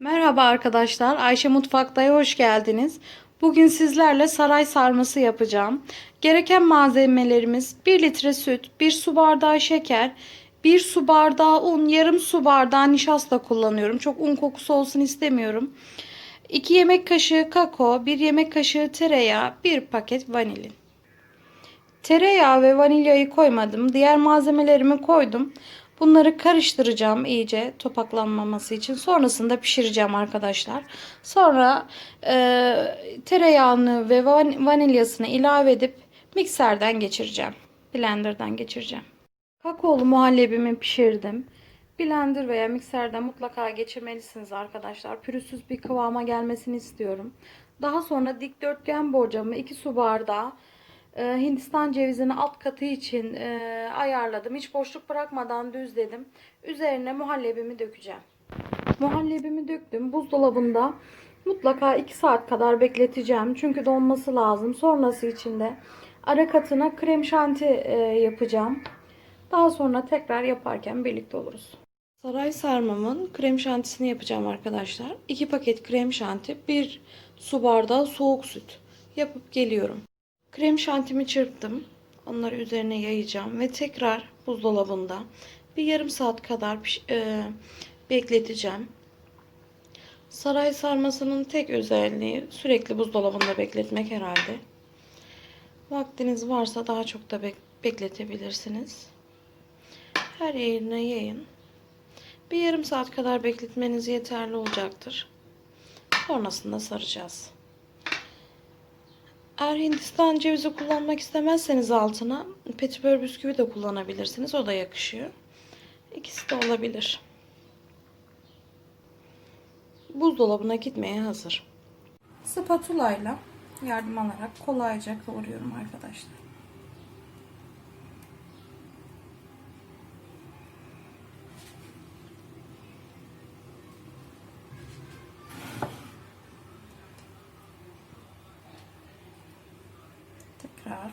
Merhaba arkadaşlar, Ayşe Mutfakta'ya hoş geldiniz. Bugün sizlerle saray sarması yapacağım. Gereken malzemelerimiz 1 litre süt, 1 su bardağı şeker, 1 su bardağı un, yarım su bardağı nişasta kullanıyorum. Çok un kokusu olsun istemiyorum. 2 yemek kaşığı kakao, 1 yemek kaşığı tereyağı, 1 paket vanilin. Tereyağı ve vanilyayı koymadım. Diğer malzemelerimi koydum. Bunları karıştıracağım iyice topaklanmaması için. Sonrasında pişireceğim arkadaşlar. Sonra e, tereyağını ve van- vanilyasını ilave edip mikserden geçireceğim. Blenderdan geçireceğim. Kakaolu muhallebimi pişirdim. Blender veya mikserden mutlaka geçirmelisiniz arkadaşlar. Pürüzsüz bir kıvama gelmesini istiyorum. Daha sonra dikdörtgen borcamı 2 su bardağı Hindistan cevizini alt katı için e, ayarladım. Hiç boşluk bırakmadan düzledim. Üzerine muhallebimi dökeceğim. Muhallebimi döktüm. Buzdolabında mutlaka 2 saat kadar bekleteceğim. Çünkü donması lazım. Sonrası için de ara katına krem şanti e, yapacağım. Daha sonra tekrar yaparken birlikte oluruz. Saray sarmamın krem şantisini yapacağım arkadaşlar. 2 paket krem şanti, 1 su bardağı soğuk süt yapıp geliyorum. Krem şantimi çırptım. Onları üzerine yayacağım ve tekrar buzdolabında bir yarım saat kadar e, bekleteceğim. Saray sarmasının tek özelliği sürekli buzdolabında bekletmek herhalde. Vaktiniz varsa daha çok da bek- bekletebilirsiniz. Her yerine yayın. Bir yarım saat kadar bekletmeniz yeterli olacaktır. Sonrasında saracağız. Eğer Hindistan cevizi kullanmak istemezseniz altına petibör bisküvi de kullanabilirsiniz. O da yakışıyor. İkisi de olabilir. Buzdolabına gitmeye hazır. Spatula ile yardım alarak kolayca kavuruyorum arkadaşlar. Tekrar